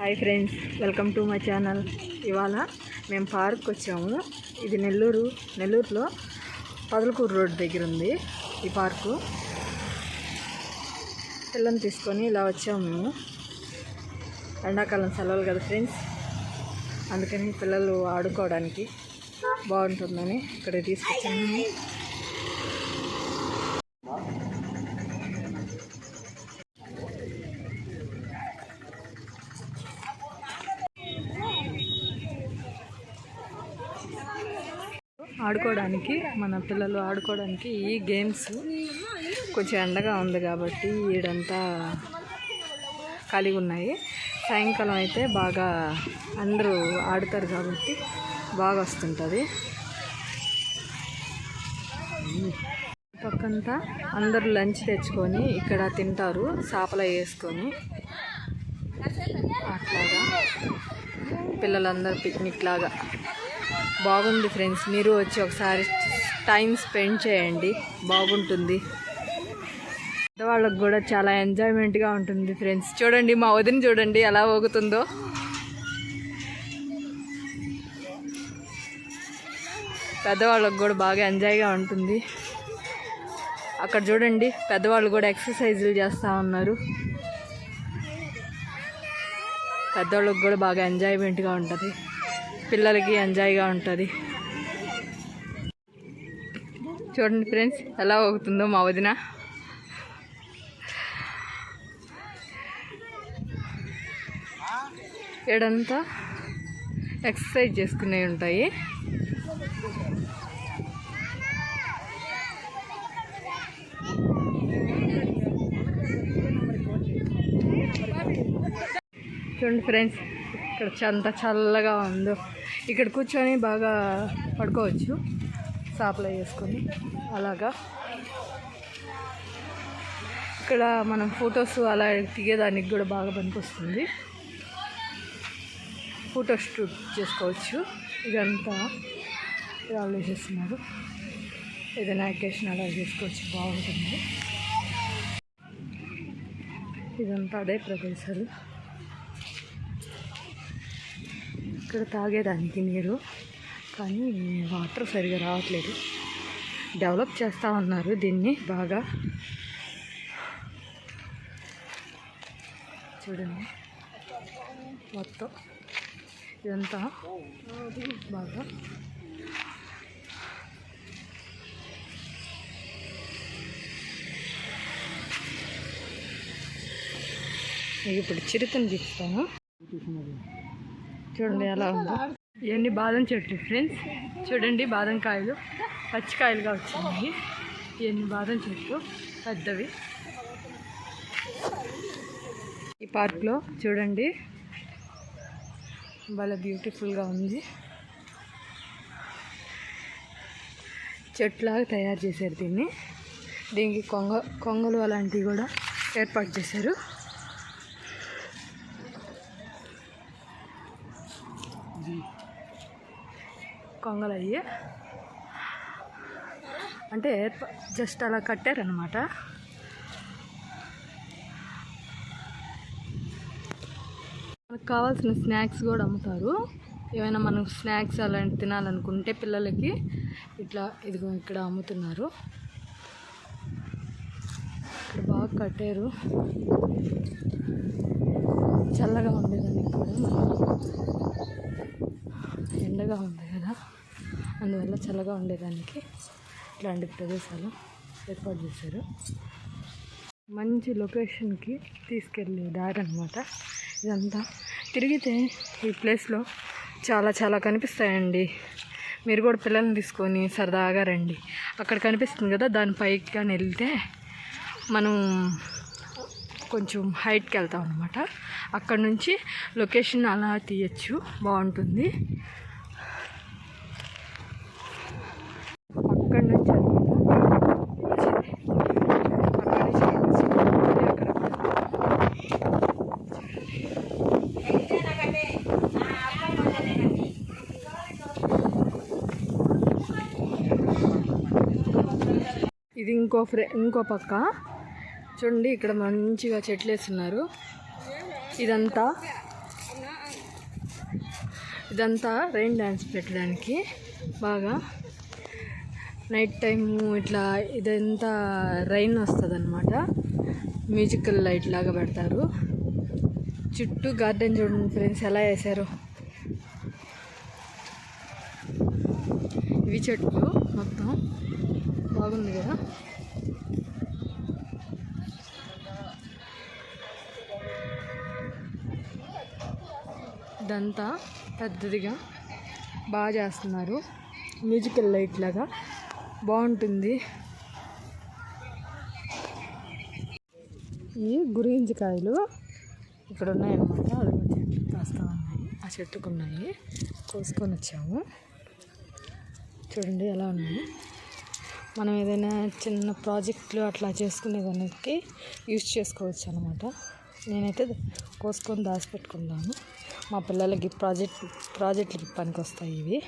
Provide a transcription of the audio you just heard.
Hi friends welcome to my channel. ఇవాళ మేము park వచ్చాము. ఇది నెల్లూరు నెల్లూరులో పదలకూరు రోడ్ దగ్గర ఉంది ఈ పార్కు. పిల్లల్ని తీసుకొని ఇలా వచ్చాము మేము. ఎండాకాలం సెలవులు కదా ఫ్రెండ్స్. అందుకని పిల్లలు ఆడుకోవడానికి బాగుంటుందని ఇక్కడ తీసుకొచ్చాము. ఆడుకోవడానికి మన పిల్లలు ఆడుకోవడానికి ఈ గేమ్స్ కొంచెం ఎండగా ఉంది కాబట్టి ఈడంతా ఖాళీగా ఉన్నాయి. సాయంకాలం అయితే బాగా అందరూ ఆడుతారు కాబట్టి బాగా వస్తుంటుంది. పక్కంతా అందరూ లంచ్ తెచ్చుకొని ఇక్కడ తింటారు చేపల వేసుకొని. అట్లాగా పిల్లలందరూ పిక్నిక్ లాగా. బాగుంది ఫ్రెండ్స్. మీరు వచ్చి ఒకసారి టైం స్పెండ్ చేయండి. బాగుంటుంది. పెద్దవాళ్ళకి కూడా చాలా ఎంజాయ్మెంట్గా ఉంటుంది ఫ్రెండ్స్. చూడండి మా వదిన చూడండి ఎలా ఊగుతుందో. పెద్దవాళ్ళకి కూడా బాగా ఎంజాయ్గా ఉంటుంది. అక్కడ చూడండి పెద్దవాళ్ళు కూడా ఎక్సర్సైజులు చేస్తూ ఉన్నారు. పెద్దవాళ్ళకి కూడా బాగా ఎంజాయ్మెంట్గా ఉంటుంది. పిల్లలకి ఎంజాయ్గా ఉంటుంది. చూడండి ఫ్రెండ్స్ ఎలా అవుతుందో మా వదిన. ఏడంతా ఎక్సర్సైజ్ చేసుకునే ఉంటాయి. చూడండి ఫ్రెండ్స్ ఇక్కడ అంత చల్లగా ఉందో. ఇక్కడ కూర్చొని బాగా పడుకోవచ్చు. సాప్లై చేసుకొని అలాగా. ఇక్కడ మనం ఫొటోస్ అలా దిగేదానికి కూడా బాగా పనికొస్తుంది. ఫోటో షూట్ చేసుకోవచ్చు. ఇదంతా వాళ్ళు చేస్తున్నారు ఏదైనా అకేషన్ అలా చేసుకోవచ్చు. బాగుంటుంది. ఇదంతా అదే ప్రదేశాలు ఇక్కడ తాగేదానికి నీరు కానీ వాటర్ సరిగా రావట్లేదు. డెవలప్ చేస్తూ ఉన్నారు దీన్ని బాగా. చూడండి. మొత్తం ఇదంతా బాగా. ఇప్పుడు చిరుతను చూపిస్తాను చూడండి ఎలా ఉందో. ఇవన్నీ బాదం చెట్లు ఫ్రెండ్స్. చూడండి బాదం కాయలు. పచ్చికాయలుగా వచ్చినాయి ఇవన్నీ బాదం చెట్లు. పెద్దవి. ఈ పార్క్లో చూడండి. భలే బ్యూటిఫుల్గా ఉంది. చెట్లాగా తయారు చేశారు దీన్ని. దీనికి కొంగ కొంగలు అలాంటివి కూడా ఏర్పాటు చేశారు. కొంగలు అయ్యి అంటే జస్ట్ అలా కట్టారనమాట మనకు కావాల్సిన స్నాక్స్ కూడా అమ్ముతారు. ఏమైనా మనం స్నాక్స్ అలాంటి తినాలనుకుంటే పిల్లలకి ఇట్లా ఇదిగో ఇక్కడ అమ్ముతున్నారు. ఇక్కడ బాగా కట్టారు. చల్లగా ఉండేదానికి కూడా చల్లగా ఉంది కదా. అందువల్ల చల్లగా ఉండేదానికి ఇట్లాంటి ప్రదేశాలు ఏర్పాటు చేశారు. మంచి లొకేషన్కి తీసుకెళ్ళే దారి అనమాట ఇదంతా తిరిగితే ఈ ప్లేస్లో చాలా చాలా కనిపిస్తాయండి. మీరు కూడా పిల్లల్ని తీసుకొని సరదాగా రండి. అక్కడ కనిపిస్తుంది కదా దాని పైకి కానీ వెళ్తే మనం కొంచెం హైట్కి వెళ్తాం అనమాట అక్కడ నుంచి లొకేషన్ అలా తీయచ్చు. బాగుంటుంది అక్కడ నుంచి అనమాట వచ్చేది. అక్కడ నుంచి వచ్చి మళ్ళీ అక్కడ ఇది ఇంకో ఫ్రె ఇంకో పక్క. చూడండి ఇక్కడ మంచిగా చెట్లు వేస్తున్నారు. ఇదంతా. ఇదంతా రెయిన్ డ్యాన్స్ పెట్టడానికి. బాగా. నైట్ టైము ఇట్లా ఇదంతా రైన్ వస్తుందన్నమాట. మ్యూజికల్ లైట్ లాగా పెడతారు. చుట్టూ గార్డెన్ చూడండి ఫ్రెండ్స్ ఎలా వేశారు. ఇవి చెట్లు మొత్తం. బాగుంది కదా? ఇదంతా పెద్దదిగా బాగా చేస్తున్నారు. మ్యూజికల్ లైట్ లాగా బాగుంటుంది. ఈ గురింజికాయలు ఇక్కడ ఉన్నాయన్నమాట. అది చెట్లు కాస్తా ఉన్నాయి. ఆ చెట్టుకు ఉన్నాయి. కోసుకొని వచ్చాము. చూడండి ఎలా ఉన్నాయి. మనం ఏదైనా చిన్న ప్రాజెక్టులు అట్లా చేసుకునే దానికి యూజ్ చేసుకోవచ్చు అనమాట నేనైతే కోసుకొని దాచిపెట్టుకున్నాను. మా పిల్లలకి ప్రాజెక్ట్ ప్రాజెక్టులకి పనికి వస్తాయి ఇవి.